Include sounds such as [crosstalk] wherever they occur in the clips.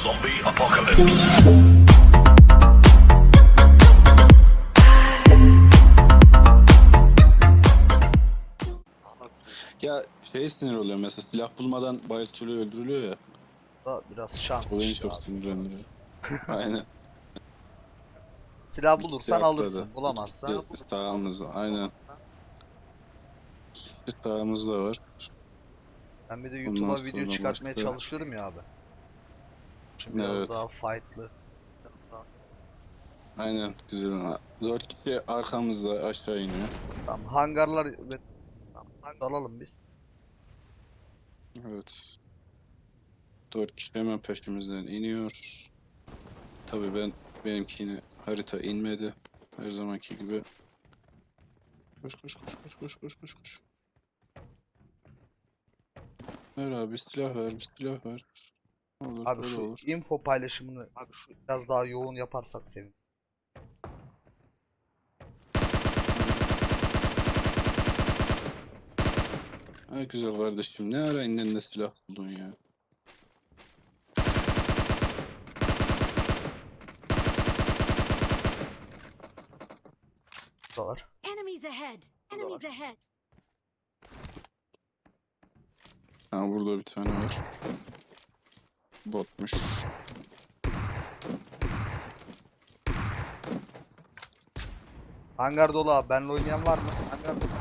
Zombie apocalypse. Ya şey sinir oluyor mesela silah bulmadan bayıltılıyor öldürülüyor ya. Da biraz şans O beni çok abi. sinirlendiriyor. [laughs] Aynen. Silah bulursan alırsın. Bulamazsan İkisi Sağımızda aynen. Bir sağımızda var. ben bir de Ondan YouTube'a video sonra çıkartmaya başka- çalışıyorum ya abi. Şimdi biraz Evet. daha fightlı. Aynen güzel. Dört kişi arkamızda aşağı iniyor. Tamam hangarlar ve tamam, alalım biz. Evet. Dört kişi hemen peşimizden iniyor. Tabii ben benimkini harita inmedi. Her zamanki gibi. Koş koş koş koş koş koş koş koş. Ver abi silah ver, bir silah ver. Olur, Abi şu olur. info paylaşımını abi şu biraz daha yoğun yaparsak sevinirim. Ha güzel kardeşim. Ne ara indin de silah buldun ya. Da var. Enemies ahead! Enemies ahead! Ha burada bir tane var. Botmuş. Hangar dolu abi. Benle oynayan var mı? Hangar dolu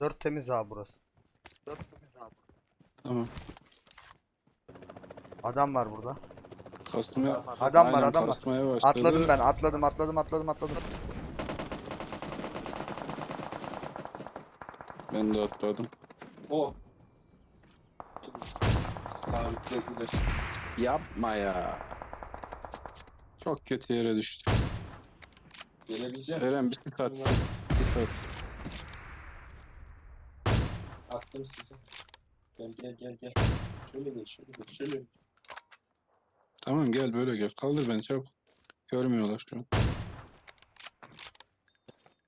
Dört temiz abi burası. Dört temiz abi. Tamam. Adam var burada. Kasmaya... Adam var, Aynen, adam var. kasmaya başladı. Atladım ben. Atladım, atladım, atladım, atladım. Ben de atladım. O. Sabitlediler. Yapma ya. Çok kötü yere düştü. Gelebilecek. Eren bir tık at. Bir tık at. Attım size. Gel gel gel gel. Şöyle gel şöyle gel şöyle. Tamam gel böyle gel. Kaldır beni çabuk. Görmüyorlar şu an.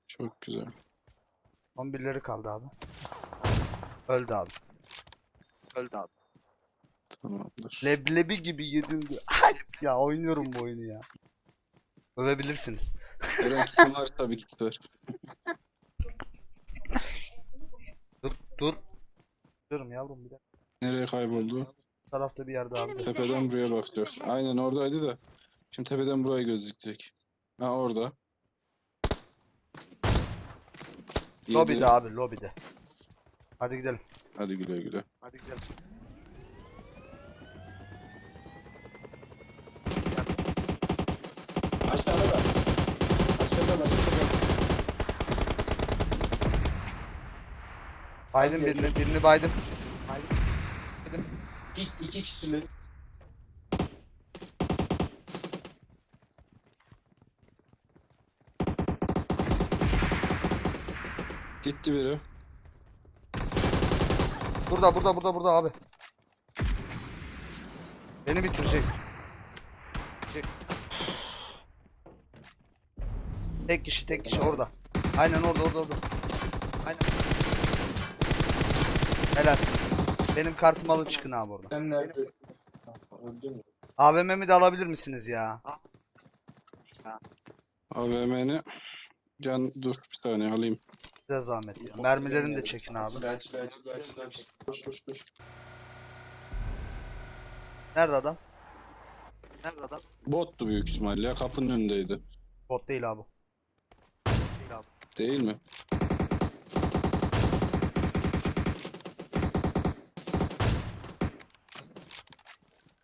Çok güzel. 11'leri kaldı abi. Öldü abi. Öldü abi. Tamamdır. Leblebi gibi yedim diyor. Ya oynuyorum bu oyunu ya. Övebilirsiniz. Eren kitin var tabii kit var. Dur dur. Diyorum yavrum bir de. Nereye kayboldu? Bu tarafta bir yerde abi. Tepeden buraya bakacağız. Aynen oradaydı da. Şimdi tepeden buraya gözükecek. Ha orada. Lobide abi lobide. Hadi gidelim. Hadi güle güle. Hadi gidelim. Aşağıda da. Aşağıda da. Aşağıda da. Baydım birini, birini baydım. İki, iki kişilik. Gitti biri. Burada burada burada burada abi. Beni bitirecek. Şey- Tek kişi tek kişi orada. Aynen orada orada orada. Aynen. Helalsin. Benim kartımı alın çıkın abi oradan. Sen neredesin? Öldün mü? AVM'mi de alabilir misiniz ya? AVM'ni Can dur bir saniye alayım. Size zahmet ya. Mermilerini de çekin abi. Koş koş koş. Nerede adam? Nerede adam? Bottu büyük ihtimalle ya kapının önündeydi. Bot değil abi. Değil abi. Değil mi?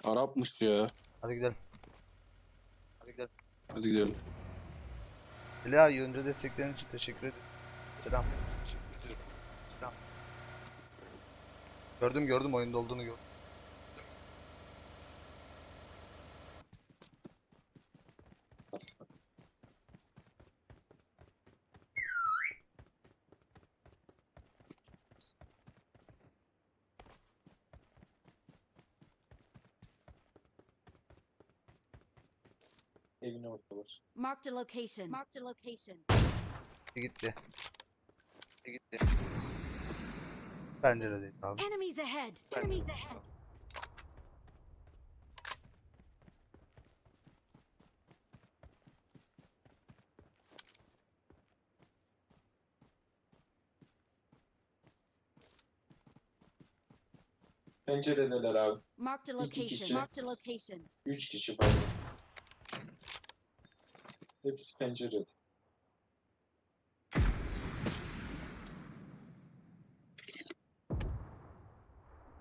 Arapmış ya. Hadi gidelim. Hadi gidelim. Hadi gidelim. Ela yönce desteklerin için teşekkür ederim. Selam. Selam. Gördüm gördüm oyunda olduğunu gördüm. Evin oradalar. Marked a location. Marked a location. Gitti. Gitti. Penceredeyim abi. Enemies ahead. Enemies ahead. Penceredeler abi. Marked a location. Marked a location. Üç kişi pardon. Hepsi pencerede.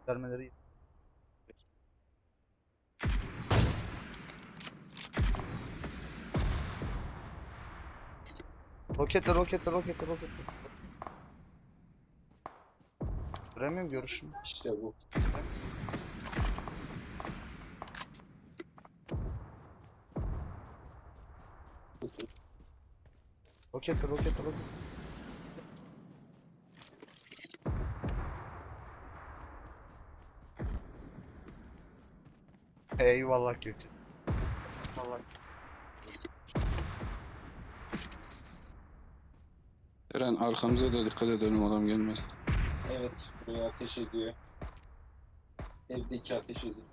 Vermeleri Roketle roketle roketle roketle. Göremiyorum görüşüm. İşte bu. Roketle roketle roketle. Eyvallah Gökçe. Vallahi. Eren arkamıza da dikkat edelim adam gelmez. Evet, buraya ateş ediyor. Evdeki ateş ediyor.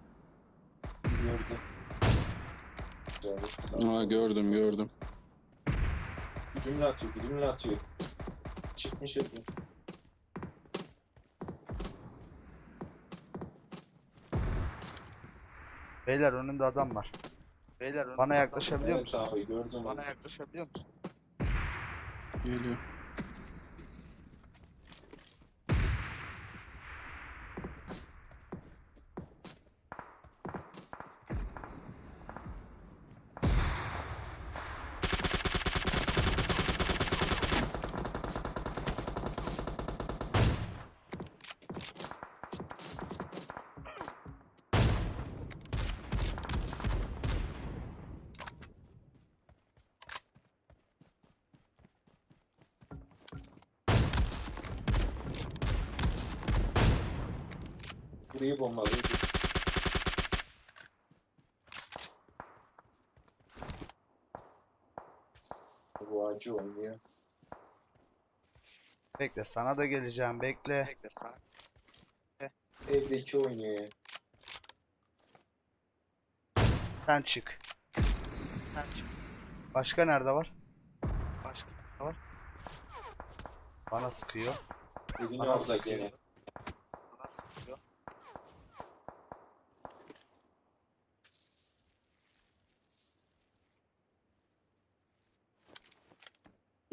Gördüm. Aa gördüm gördüm. Güdümle atıyor, güdümle atıyor. Çıkmış evden. Beyler önümde adam var. Beyler Bana yaklaşabiliyor Evet musun? abi gördüm. Bana yaklaşabiliyor musun? Geliyor. Burayı bombalıyor. Bu acı oynuyor. Bekle sana da geleceğim bekle. Bekle sana. Evdeki oynuyor ya. Sen çık. Sen çık. Başka nerede var? Başka nerede var? Bana sıkıyor. Bana orada sıkıyor. gene.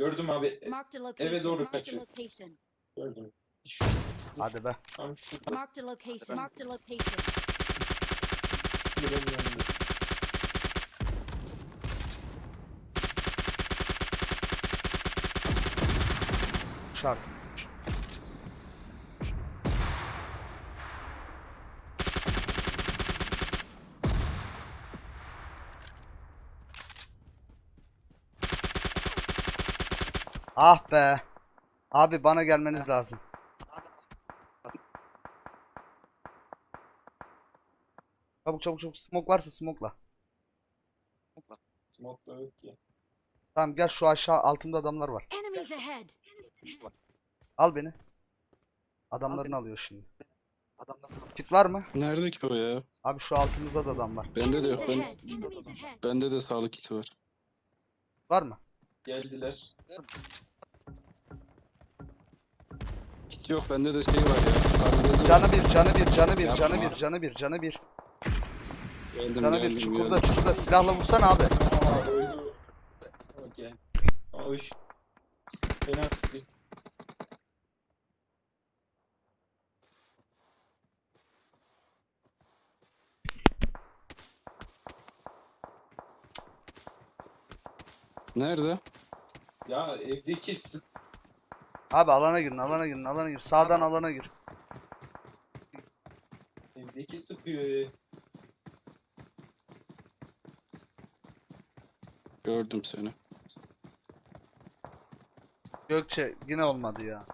Gördüm abi. Marked a location. doğru Marked a kaçıyor. location. Gördüm. Şurada, şurada, Hadi be. Tam şurada. Marked a location. Marked a location. Şuranın yanında. Şart. Ah be. Abi bana gelmeniz lazım. Çabuk çabuk çabuk. Smoke varsa smoke'la. Smoke da yok ki. Tamam gel şu aşağı altında adamlar var. Al beni. Adamlarını alıyor şimdi. Kit var mı? Nerede ki o ya? Abi şu altımızda da adam var. Bende de yok. Ben, bende de sağlık kiti var. Var mı? Geldiler. Yok bende de şey var ya. harbiden de- Canı bir, canı bir, canı bir, canı bir, canı bir, canı bir. Geldim, Canı bir geldim, çukurda geldim. çukurda silahla vursan abi. Aa, öldü. Okey. Abi. Fena sıkı. Nerede? Ya evdeki sık Abi alana girin alana girin alana gir. Sağdan alana gir. evdeki sıkıyor. Gördüm seni. Gökçe yine olmadı ya.